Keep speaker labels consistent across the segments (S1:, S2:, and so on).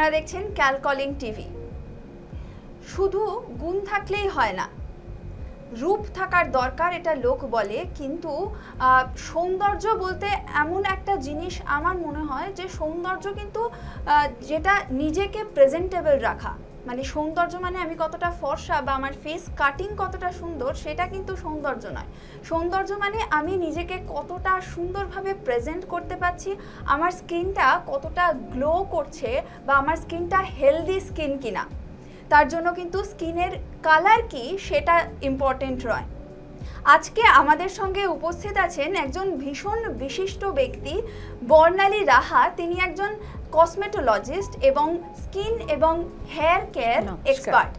S1: আপনারা দেখছেন ক্যালকলিং টিভি। শুধু গুণ থাকলেই হয় না, রূপ থাকার দরকার এটা লোক বলে, কিন্তু সৌন্দর্য বলতে এমন একটা জিনিস আমার মনে হয় যে সৌন্দর্য কিন্তু যেটা নিজেকে প্রেজেন্টেবল রাখা। মানে সৌন্দর্য মানে আমি কতটা ফর্সা বা আমার ফেস কাটিং কতটা সুন্দর, সেটা কিন্তু সৌন্দর্য নয়। সৌন্দর্য মানে আমি নিজেকে কতটা সুন্দরভাবে প্রেজেন্ট করতে পারছি, আমার স্কিনটা কতটা গ্লো করছে বা আমার স্কিনটা হেলদি স্কিন কিনা। তার জন্য কিন্তু স্কিনের কালার কি সেটা ইম্পর্টেন্ট নয়। আজকে আমাদের সঙ্গে উপস্থিত আছেন একজন ভীষণ বিশিষ্ট ব্যক্তি, বর্ণালী রাহা। তিনি একজন কসমেটোলজিস্ট এবং স্কিন এবং হেয়ার কেয়ার এক্সপার্ট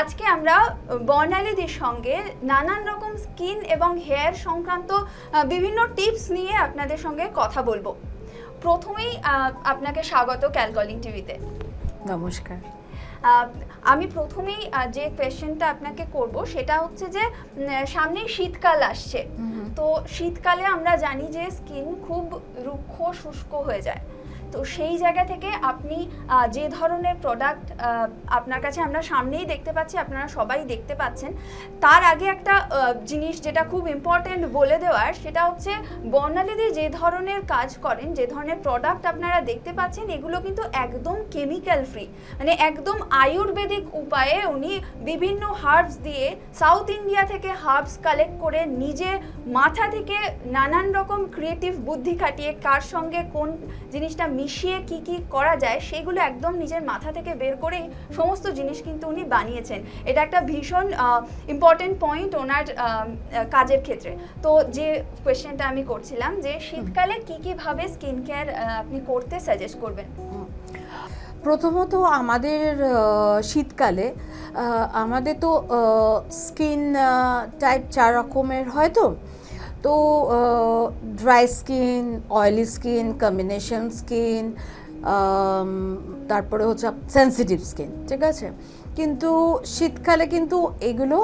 S1: আজকে আমরা বর্ণালীদের সঙ্গে নানান রকম স্কিন এবং হেয়ার সংক্রান্ত বিভিন্ন টিপস নিয়ে আপনাদের সঙ্গে কথা বলব। প্রথমেই আপনাকে স্বাগত ক্যালকলিং টিভিতে।
S2: নমস্কার।
S1: আমি প্রথমেই যে কোয়েশ্চেনটা আপনাকে করব সেটা হচ্ছে যে সামনেই শীতকাল আসছে। তো শীতকালে আমরা জানি যে স্কিন খুব রুক্ষ শুষ্ক হয়ে যায়। তো সেই জায়গা থেকে আপনি যে ধরনের প্রোডাক্ট আপনার কাছে আমরা সামনেই দেখতে পাচ্ছি, আপনারা সবাই দেখতে পাচ্ছেন, তার আগে একটা জিনিস যেটা খুব ইম্পর্ট্যান্ট বলে দেওয়ার, সেটা হচ্ছে বর্ণালীদি যে ধরনের কাজ করেন, যে ধরনের প্রোডাক্ট আপনারা দেখতে পাচ্ছেন, এগুলো কিন্তু একদম কেমিক্যাল ফ্রি মানে একদম আয়ুর্বেদিক উপায়ে উনি বিভিন্ন হার্বস দিয়ে সাউথ ইন্ডিয়া থেকে হার্বস কালেক্ট করে নিজে মাথা থেকে নানান রকম ক্রিয়েটিভ বুদ্ধি খাটিয়ে কার সঙ্গে কোন জিনিসটা মিশিয়ে কি কি করা যায় সেগুলো একদম নিজের মাথা থেকে বের করেই সমস্ত জিনিস কিন্তু উনি বানিয়েছেন। এটা একটা ভীষণ ইম্পর্টেন্ট পয়েন্ট ওনার কাজের ক্ষেত্রে। তো যে কোয়েশ্চেনটা আমি করছিলাম যে শীতকালে কি কি ভাবে স্কিন কেয়ার আপনি করতে সাজেস্ট করবেন?
S2: প্রথমত আমাদের শীতকালে আমাদের তো স্কিন টাইপ চার রকমের হয় তো dry skin oily skin combination skin তারপরে হচ্ছে সেন্সিটিভ স্কিন ঠিক আছে? কিন্তু শীতকালে কিন্তু এগুলো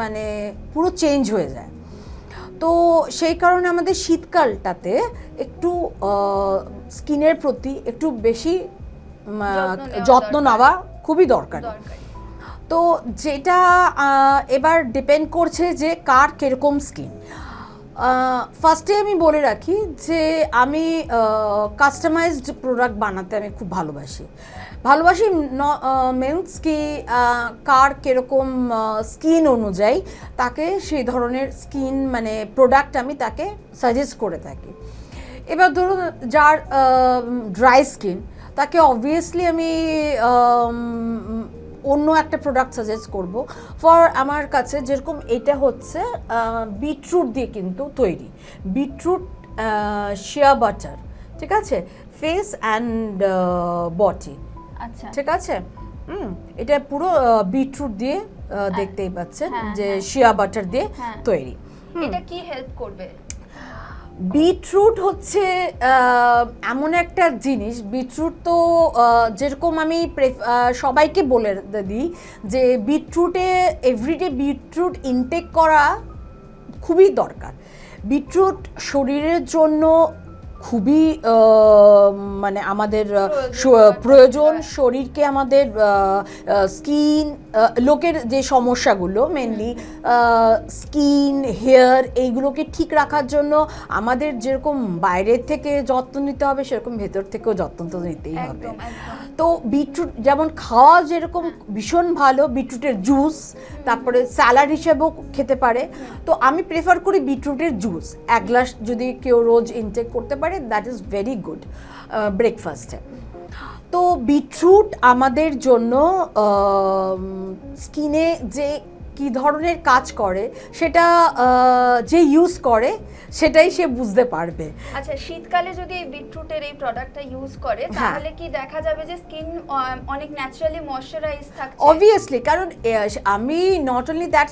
S2: মানে পুরো চেঞ্জ হয়ে যায়। তো সেই কারণে আমাদের শীতকালটাতে একটু স্কিনের প্রতি একটু বেশি
S1: যত্ন নেওয়া
S2: খুবই দরকারি। তো যেটা এবার ডিপেন্ড করছে যে কার কীরকম স্কিন ফার্স্টে আমি বলে রাখি যে আমি কাস্টমাইজড প্রোডাক্ট বানাতে আমি খুব ভালোবাসি। ভালোবাসি ন মিনস কি কার কীরকম স্কিন অনুযায়ী তাকে সেই ধরনের স্কিন মানে প্রোডাক্ট আমি তাকে সাজেস্ট করে থাকি। এবার ধরুন যার ড্রাই স্কিন তাকে অবভিয়াসলি আমি অন্য একটা প্রোডাক্ট সাজেস্ট করব। ফর আমার কাছে যেরকম এটা হচ্ছে বিটরুট দিয়ে কিন্তু তৈরি। বিটরুট শিয়া বাটার ঠিক আছে? ফেস অ্যান্ড বডি
S1: আচ্ছা।
S2: ঠিক আছে? হুম এটা পুরো বিটরুট দিয়ে দেখতেই পাচ্ছেন
S1: হ্যাঁ,
S2: যে
S1: হ্যাঁ।
S2: শিয়া বাটার দিয়ে
S1: হ্যাঁ।
S2: তৈরি।
S1: এটা কি হেল্প করবে?
S2: বিটরুট হচ্ছে এমন একটা জিনিস। বিটরুট তো যেরকম আমি সবাইকে বলে দিই যে বিটরুটে এভরিডে বিটরুট ইনটেক করা খুবই দরকার। বিটরুট শরীরের জন্য খুবই মানে আমাদের
S1: প্রয়োজন।
S2: শরীরকে আমাদের স্কিন লোকের যে সমস্যাগুলো মেনলি স্কিন হেয়ার এইগুলোকে ঠিক রাখার জন্য আমাদের যেরকম বাইরের থেকে যত্ন নিতে হবে সেরকম ভেতর থেকেও যত্ন তো নিতেই হবে। তো বিটরুট যেমন খাওয়া যেরকম ভীষণ ভালো বিটরুটের জুস তারপরে স্যালাড হিসেবেও খেতে পারে। তো আমি প্রেফার করি বিটরুটের জুস। এক গ্লাস যদি কেউ রোজ ইনটেক করতে পারে দ্যাট ইজ ভেরি গুড ব্রেকফাস্টে তো বিটরুট আমাদের জন্য স্কিনে যে কি ধরনের কাজ করে সেটা যে ইউজ করে সেটাই সে বুঝতে পারবে।
S1: আচ্ছা শীতকালে যদি এই বিটরুটের এই প্রোডাক্টটা ইউজ করে
S2: হ্যাঁ।
S1: তাহলে কি দেখা যাবে যে স্কিন অনেক ন্যাচারালি ময়শ্চারাইজ থাকছে?
S2: অবভিয়াসলি কারণ আমি নট অনলি দ্যাট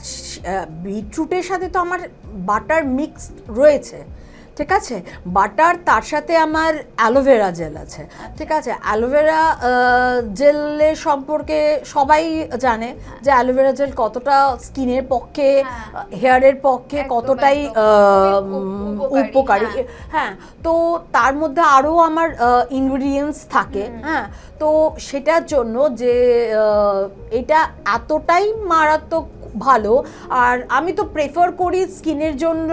S2: বিটরুটের সাথে তো আমার বাটার মিক্সড রয়েছে। ঠিক আছে? বাটার তার সাথে আমার অ্যালোভেরা জেল আছে। ঠিক আছে? অ্যালোভেরা জেলের সম্পর্কে সবাই জানে যে অ্যালোভেরা জেল কতটা স্কিনের পক্ষে
S1: হ্যাঁ।
S2: হেয়ারের পক্ষে কতটাই
S1: উপকারী, হ্যাঁ।
S2: হ্যাঁ তো তার মধ্যে আরও আমার ইনগ্রিডিয়েন্টস থাকে। হ্যাঁ তো সেটার জন্য যে এটা এতটাই মারাত্মক ভালো। আর আমি তো প্রেফার করি স্কিনের জন্য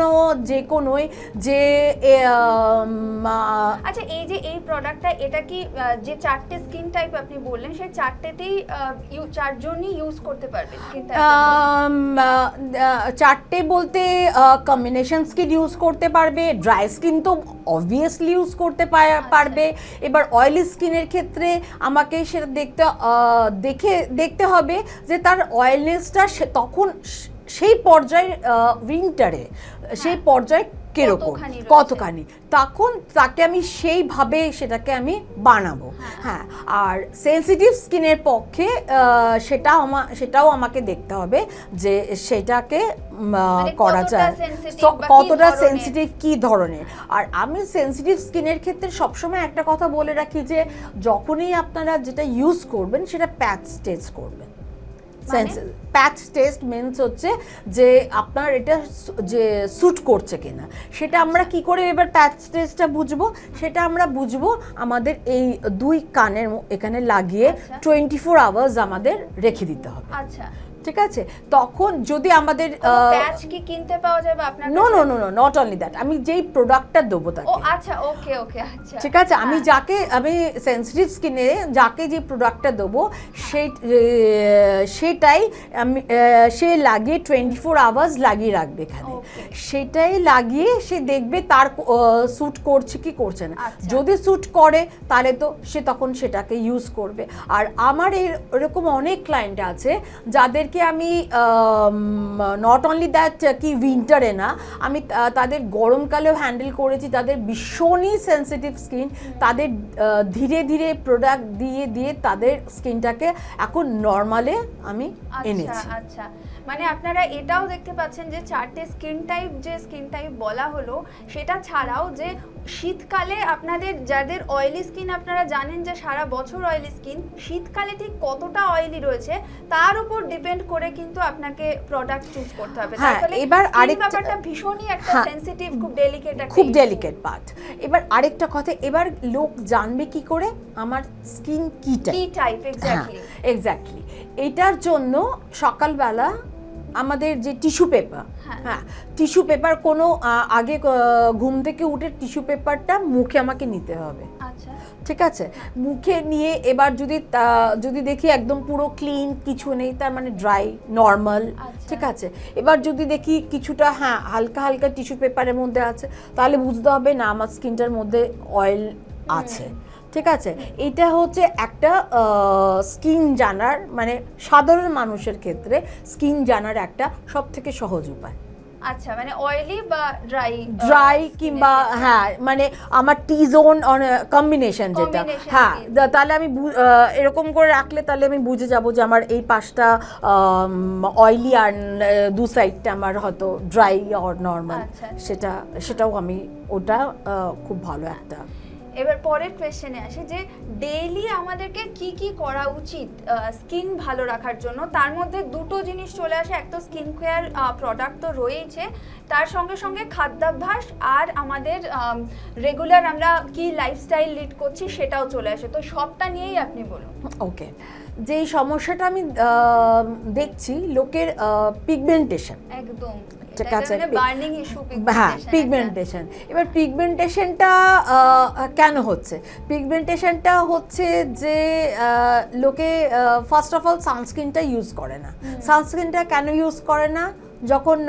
S2: যে কোনোই যে
S1: আচ্ছা এই যে এই প্রোডাক্টটা এটা কি যে চারটে স্কিন টাইপ আপনি বললেন সেই চারটেতেই ইউ- চারজনই ইউজ করতে পারবে স্কিন টাইপ
S2: চারটে বলতে কম্বিনেশন স্কিন ইউজ করতে পারবে ড্রাই স্কিন তো অবভিয়াসলি ইউজ করতে
S1: আচ্ছা।
S2: পারবে এবার অয়েলি স্কিনের ক্ষেত্রে আমাকে সেটা দেখতে দেখে দেখতে হবে যে তার অয়েলনেসটা তখন সেই পর্যায়ে উইন্টারে সেই
S1: হ্যাঁ।
S2: পর্যায়ে কীরকম?
S1: কতখানি
S2: তখন তাকে আমি সেইভাবে সেটাকে আমি বানাবো।
S1: হ্যাঁ।
S2: হ্যাঁ আর সেনসিটিভ স্কিনের পক্ষে সেটা আমা সেটাও আমাকে দেখতে হবে যে সেটাকে
S1: মানে
S2: করা যায়। কতটা? সেনসিটিভ কি ধরনের? আর আমি সেনসিটিভ স্কিনের ক্ষেত্রে সবসময় একটা কথা বলে রাখি যে যখনই আপনারা যেটা ইউজ করবেন সেটা প্যাচ টেস্ট করবেন।
S1: মানে?
S2: প্যাচ টেস্ট মিনস হচ্ছে যে আপনার এটা যে স্যুট করছে কিনা সেটা আমরা কি করে এবার প্যাচ টেস্টটা বুঝব সেটা আমরা বুঝব আমাদের এই দুই কানের এখানে লাগিয়ে। টোয়েন্টি ফোর আওয়ার্স আমাদের রেখে দিতে হবে
S1: আচ্ছা
S2: ঠিক আছে? তখন যদি আমাদের
S1: প্যাচ কি কিনতে পাওয়া যাবে আপনার
S2: no no no no not only that আমি যেই প্রোডাক্টটা দেবো
S1: ও
S2: তাকে
S1: আচ্ছা ওকে ওকে আচ্ছা।
S2: ঠিক আছে? আমি
S1: হ্যাঁ।
S2: যাকে আমি সেন্সিটিভ স্কিনে যাকে যে প্রোডাক্টটা দেবো সেই সেটাই আমি সে লাগিয়ে টোয়েন্টি ফোর আওয়ার্স লাগিয়ে রাখবে এখানে। সেটাই লাগিয়ে সে দেখবে তার স্যুট করছে কি করছে না।
S1: আচ্ছা।
S2: যদি স্যুট করে তাহলে তো সে তখন সেটাকে ইউজ করবে। আর আমার এর- এরকম অনেক ক্লায়েন্ট আছে যাদেরকে আমি নট অনলি দ্যাট কি উইন্টারে না আমি তাদের গরমকালেও হ্যান্ডেল করেছি তাদের ভীষণই সেন্সিটিভ স্কিন তাদের ধীরে ধীরে প্রোডাক্ট দিয়ে দিয়ে তাদের স্কিনটাকে এখন নর্মালে আমি
S1: আচ্ছা
S2: এনেছি।
S1: আচ্ছা। মানে আপনারা এটাও দেখতে পাচ্ছেন যে চারটে স্কিন টাইপ যে স্কিন টাইপ বলা হলো সেটা ছাড়াও যে শীতকালে আপনাদের যাদের অয়েলি স্কিন আপনারা জানেন যে সারা বছর অয়েলি স্কিন শীতকালে ঠিক কতটা অয়েলি রয়েছে তার উপর ডিপেন্ড করে কিন্তু আপনাকে প্রোডাক্ট চুজ করতে হবে। তার
S2: হ্যাঁ, এবার আরেকটা-
S1: ব্যাপারটা ভীষণই একটা
S2: হ্যাঁ,
S1: সেনসিটিভ খুব ডেলিকেট
S2: খুব ডেলিকেট পার্ট এবার আরেকটা কথা এবার লোক জানবে কি করে? আমার স্কিন কি টাইপ
S1: কি
S2: টাইপ হ্যাঁ
S1: এক্স্যাক্টলি
S2: এক্স্যাক্টলি এটার জন্য সকালবেলা আমাদের যে টিস্যু পেপার
S1: হ্যাঁ।
S2: হ্যাঁ টিস্যু পেপার কোনো আগে ঘুম থেকে উঠে টিস্যু পেপারটা মুখে আমাকে নিতে হবে।
S1: আচ্ছা।
S2: ঠিক আছে? মুখে নিয়ে এবার যদি তা- যদি দেখি একদম পুরো ক্লিন কিছু নেই তার মানে ড্রাই নর্মাল
S1: আচ্ছা।
S2: ঠিক আছে? এবার যদি দেখি কিছুটা হ্যাঁ হালকা হালকা টিস্যু পেপারের মধ্যে আছে তাহলে বুঝতে হবে না আমার স্কিনটার মধ্যে অয়েল আছে। ঠিক আছে? এটা হচ্ছে একটা স্কিন জানার মানে সাধারণ মানুষের ক্ষেত্রে স্কিন জানার একটা সব থেকে সহজ উপায়।
S1: আচ্ছা মানে অয়েলি বা ড্রাই
S2: ড্রাই কিংবা হ্যাঁ মানে আমার টি জোন কম্বিনেশন যেটা। হ্যাঁ তাহলে আমি এরকম করে রাখলে তাহলে আমি বুঝে যাব যে আমার এই পাশটা অয়েলি আর দু সাইডটা আমার হয়তো ড্রাই অর নর্মাল। সেটা সেটাও আমি ওটা খুব ভালো একটা
S1: এবার পরের কোয়েশ্চেনে আসি যে ডেইলি আমাদেরকে কি কি করা উচিত স্কিন ভালো রাখার জন্য? তার মধ্যে দুটো জিনিস চলে আসে এক তো স্কিন কেয়ার প্রোডাক্ট তো রয়েইছে। তার সঙ্গে সঙ্গে খাদ্যাভ্যাস আর আমাদের রেগুলার আমরা কি লাইফস্টাইল লিড করছি সেটাও চলে আসে। তো সবটা নিয়েই আপনি বলুন।
S2: ওকে যেই সমস্যাটা আমি দেখছি লোকের পিগমেন্টেশন
S1: একদম।
S2: ঠিক আছে,
S1: মানে
S2: হ্যাঁ পিগমেন্টেশন এবার পিগমেন্টেশনটা কেন হচ্ছে? পিগমেন্টেশনটা হচ্ছে যে লোকে ফার্স্ট অফ অল সানস্ক্রিনটা ইউজ করে না। সানস্ক্রিনটা কেন ইউজ করে না? যখন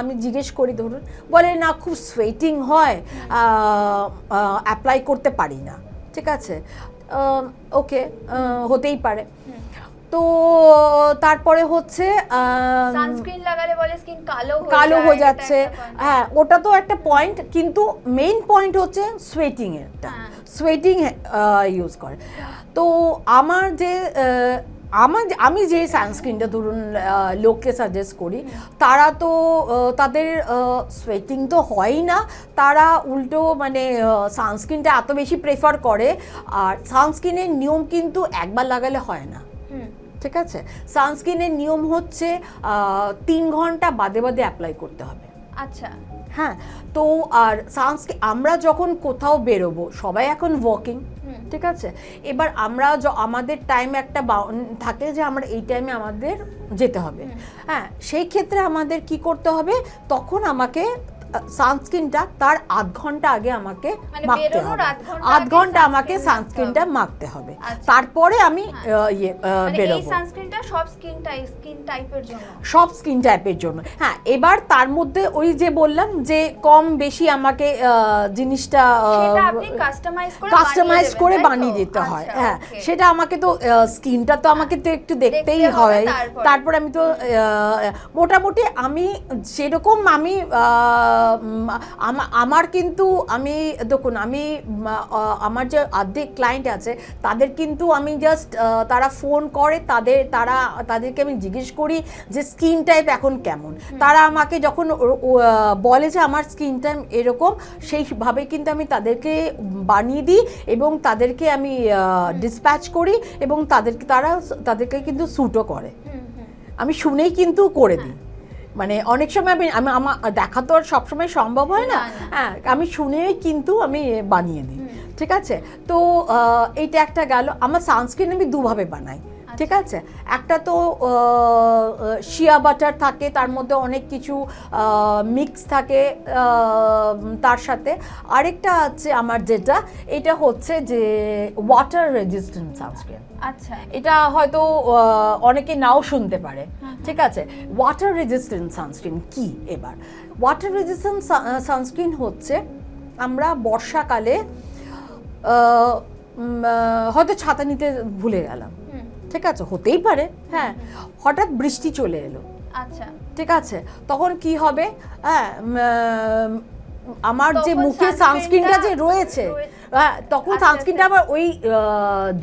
S2: আমি জিজ্ঞেস করি ধরুন বলে না খুব সোয়েটিং হয় অ্যাপ্লাই করতে পারি না। ঠিক আছে? ওকে হতেই পারে। তো তারপরে হচ্ছে
S1: সানস্ক্রিন লাগালে বলে স্কিন কালো হয়ে
S2: কালো হয়ে যাচ্ছে। হ্যাঁ ওটা তো একটা পয়েন্ট কিন্তু মেইন পয়েন্ট হচ্ছে সোয়েটিং এরটা। সোয়েটিং ইউজ করে। তো আমার যে আমার আমি যে সানস্ক্রিনটা ধরুন লোককে সাজেস্ট করি তারা তো তাদের সোয়েটিং তো হয়ই না। তারা উল্টো মানে সানস্ক্রিনটা এত বেশি প্রেফার করে। আর সানস্ক্রিনের নিয়ম কিন্তু একবার লাগালে হয় না। ঠিক আছে? সানস্ক্রিনের নিয়ম হচ্ছে তিন ঘণ্টা বাদে বাদে অ্যাপ্লাই করতে হবে।
S1: আচ্ছা।
S2: হ্যাঁ? তো আর সানস্ক্রিন আমরা যখন কোথাও বেরোবো সবাই এখন
S1: ওয়াকিং
S2: ঠিক আছে? এবার আমরা আমাদের টাইম একটা থাকে যে আমরা এই টাইমে আমাদের যেতে হবে। হ্যাঁ? সেই ক্ষেত্রে আমাদের কি করতে হবে? তখন আমাকে সানস্ক্রিনটা তার আধ ঘণ্টা আগে আমাকে
S1: মানে
S2: মাখতে হবে।
S1: আধ
S2: ঘণ্টা আমাকে সানস্ক্রিনটা মাখতে হবে।
S1: আচ্ছা।
S2: তারপরে আমি
S1: হ্যাঁ।
S2: ইয়ে
S1: মানে
S2: বেরোবো।
S1: সানস্ক্রিনটা সব স্কিন টাইপ স্কিন টাইপের জন্য?
S2: সব স্কিন টাইপের জন্য। হ্যাঁ এবার তার মধ্যে ওই যে বললাম যে কম বেশি আমাকে জিনিসটা
S1: সেটা কাস্টমাইজ করে বানিয়ে
S2: দিতে হয়।
S1: আচ্ছা,
S2: হ্যাঁ সেটা আমাকে তো স্কিনটা তো আমাকে তো একটু দেখতেই হয়।
S1: তারপরে।
S2: আমি তো মোটামুটি আমি যেরকম আমি আহ, উম, আমা- আমার কিন্তু আমি দেখুন আমি আমার যে অর্ধেক ক্লায়েন্ট আছে তাদের কিন্তু আমি জাস্ট তারা ফোন করে তাদের তারা তাদেরকে আমি জিজ্ঞেস করি যে স্কিন টাইপ এখন কেমন। তারা আমাকে যখন বলে যে আমার স্কিন টাইপ এরকম সেইভাবে কিন্তু আমি তাদেরকে বানিয়ে দিই এবং তাদেরকে আমি ডিসপ্যাচ করি এবং তাদেরকে তারা তাদেরকে কিন্তু স্যুটও করে। আমি শুনেই কিন্তু করে দিই। মানে অনেক সময় আমি আমি আমার দেখা তো আর সবসময় সম্ভব হয় না। হ্যাঁ আমি শুনেই কিন্তু আমি বানিয়ে দিই। ঠিক আছে? তো এইটা একটা গেল। আমার সানস্ক্রিন আমি দুভাবে বানাই। ঠিক আছে? একটা তো শিয়া বাটার থাকে তার মধ্যে অনেক কিছু মিক্স থাকে তার সাথে। আরেকটা আছে আমার যেটা এটা হচ্ছে যে ওয়াটার রেজিস্ট্যান্ট সানস্ক্রিন
S1: আচ্ছা।
S2: এটা হয়তো অনেকে নাও শুনতে পারে। ঠিক আছে? ওয়াটার রেজিস্ট্যান্ট সানস্ক্রিন কি এবার? ওয়াটার রেজিস্ট্যান্ট সানস্ক্রিন হচ্ছে আমরা বর্ষাকালে হয়তো ছাতা নিতে ভুলে গেলাম। ঠিক আছে হতেই পারে। হ্যাঁ হঠাৎ বৃষ্টি চলে এলো।
S1: আচ্ছা।
S2: ঠিক আছে তখন কি হবে? হ্যাঁ আমার যে মুখে সানস্ক্রিনটা যে রয়েছে হ্যাঁ তখন সানস্ক্রিনটা আবার ওই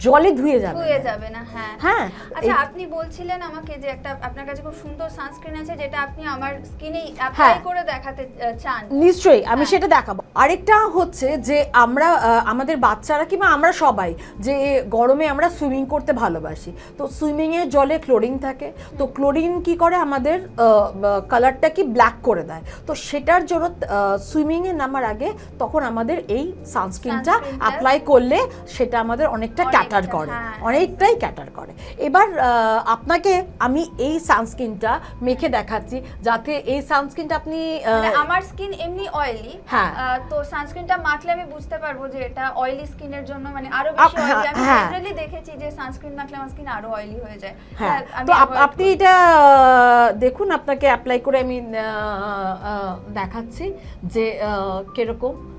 S2: জলে ধুয়ে যাবে।
S1: ধুয়ে যাবে না হ্যাঁ।
S2: হ্যাঁ
S1: আচ্ছা আপনি বলছিলেন আমাকে যে একটা আপনার কাছে খুব সুন্দর সানস্ক্রিন আছে যেটা আপনি আমার স্কিনে। অ্যাপ্লাই করে দেখাতে চান।
S2: নিশ্চয়ই আমি
S1: হ্যাঁ।
S2: সেটা দেখাবো। আরেকটা হচ্ছে যে আমরা আমাদের বাচ্চারা কিংবা আমরা সবাই যে গরমে আমরা সুইমিং করতে ভালোবাসি তো সুইমিংয়ে জলে ক্লোরিন থাকে তো ক্লোরিন কি করে আমাদের কালারটা কি ব্ল্যাক করে দেয়? তো সেটার জন্য সুইমিংয়ে নামার আগে তখন আমাদের এই সানস্ক্রিনটা অ্যাপ্লাই করলে সেটা আমাদের অনেকটা ক্যাটার করে
S1: হ্যাঁ।
S2: অনেকটাই ক্যাটার করে এবার আপনাকে আমি এই সানস্ক্রিনটা মেখে দেখাচ্ছি যাতে এই সানস্ক্রিনটা আপনি
S1: মানে আমার স্কিন এমনি অয়েলি
S2: হ্যাঁ।
S1: তো সানস্ক্রিনটা মাখলে আমি বুঝতে পারব যে এটা অয়েলি স্কিনের জন্য মানে
S2: আরও
S1: বেশি
S2: হ্যাঁ,
S1: অয়েলি আমি
S2: হ্যাঁ।
S1: জেনারেলি দেখেছি যে সানস্ক্রিন মাখলে আমার স্কিন আরও অয়েলি হয়ে যায়
S2: হ্যাঁ তো আপ- আপনি এটা দেখুন আপনাকে অ্যাপ্লাই করে আমি দেখাচ্ছি যে কীরকম?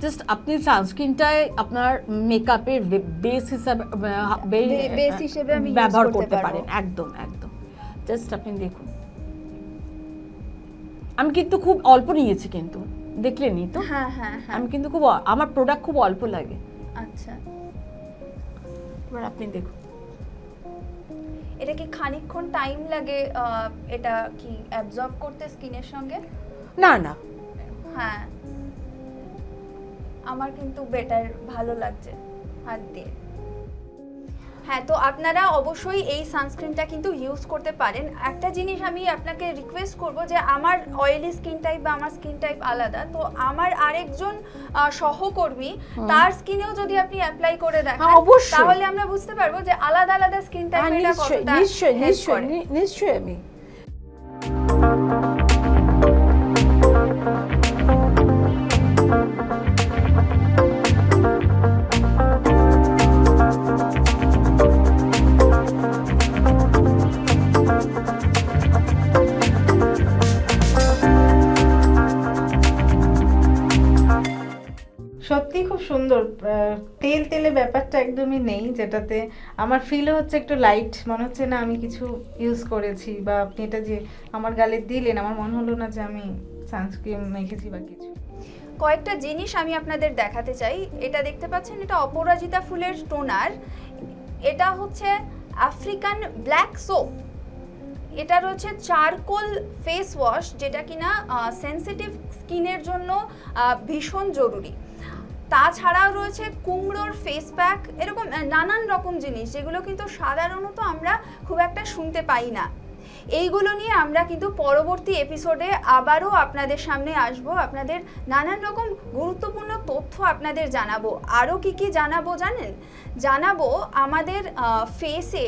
S2: জাস্ট আপনি সানস্ক্রিনটায় আপনার মেকআপের বেস হিসাবে আহ, বে-
S1: বে- base হিসেবে আমি
S2: ব্যবহার
S1: করতে
S2: পারেন। একদম একদম। জাস্ট আপনি দেখুন। আমি কিন্তু খুব অল্প নিয়েছি কিন্তু। দেখলেনই তো?
S1: হ্যাঁ হ্যাঁ হ্যাঁ।
S2: আমি কিন্তু খুব আমার প্রোডাক্ট খুব অল্প লাগে।
S1: আচ্ছা।
S2: এবার আপনি দেখুন।
S1: এটা কি খানিকক্ষণ টাইম লাগে এটা কি অ্যাবজর্ব করতে স্কিনের সঙ্গে?
S2: না না।
S1: হ্যাঁ। আমার কিন্তু বেটার ভালো লাগছে হাত দিয়ে। হ্যাঁ তো আপনারা অবশ্যই এই সানস্ক্রিনটা কিন্তু ইউজ করতে পারেন। একটা জিনিস আমি আপনাকে রিকোয়েস্ট করব যে আমার অয়েলি স্কিন টাইপ বা আমার স্কিন টাইপ আলাদা তো আমার আরেকজন সহকর্মী তার স্কিনেও যদি আপনি অ্যাপ্লাই করে দেখান
S2: হ্যাঁ, অবশ্যই।
S1: তাহলে আমরা বুঝতে পারব যে আলাদা আলাদা স্কিন
S2: হ্যাঁ,
S1: টাইপ এটা
S2: নিশ্চয়ই
S1: কতটা
S2: নিশ্চয়ই নিশ্চয়ই নিশ্চয়ই আমি।
S3: সুন্দর তেল তেলে ব্যাপারটা একদমই নেই, যেটাতে আমার ফিল হচ্ছে একটু লাইট মনে হচ্ছে না আমি কিছু ইউজ করেছি বা আপনি এটা যে আমার গালে দিলেন, আমার মনে হলো না যে আমি সানস্ক্রিন মেখেছি বা কিছু।
S1: কয়েকটা জিনিস আমি আপনাদের দেখাতে চাই। এটা দেখতে পাচ্ছেন, এটা অপরাজিতা ফুলের টোনার। এটা হচ্ছে আফ্রিকান ব্ল্যাক সোপ। এটা রয়েছে চারকোল ফেস ওয়াশ যেটা কিনা সেনসিটিভ স্কিনের জন্য ভীষণ জরুরি। তাছাড়াও রয়েছে কুমড়োর ফেস প্যাক এরকম নানান রকম জিনিস, যেগুলো কিন্তু সাধারণত আমরা খুব একটা শুনতে পাই না। এইগুলো নিয়ে আমরা কিন্তু পরবর্তী এপিসোডে আবারও আপনাদের সামনে আসব। আপনাদের নানান রকম গুরুত্বপূর্ণ তথ্য আপনাদের জানাব। আরও কি কি জানাব জানেন? জানাব আমাদের ফেসে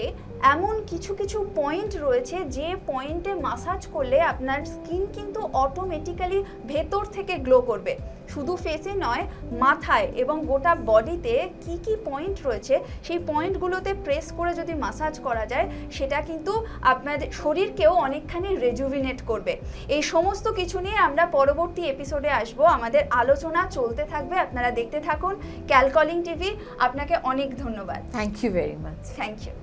S1: এমন কিছু কিছু পয়েন্ট রয়েছে যে পয়েন্টে মাসাজ করলে আপনার স্কিন কিন্তু অটোমেটিক্যালি ভেতর থেকে গ্লো করবে। শুধু ফেসে নয় মাথায় এবং গোটা বডিতে কি কি পয়েন্ট রয়েছে সেই পয়েন্টগুলোতে প্রেস করে যদি মাসাজ করা যায় সেটা কিন্তু আপনাদের শরীরকেও অনেকখানি রেজুভিনেট করবে। এই সমস্ত কিছু নিয়ে আমরা পরবর্তী এপিসোডে আসব। আমাদের আলোচনা চলতে থাকবে আপনারা দেখতে থাকুন। ক্যালকলিং টিভি আপনাকে অনেক ধন্যবাদ।
S2: Thank you very much
S1: thank you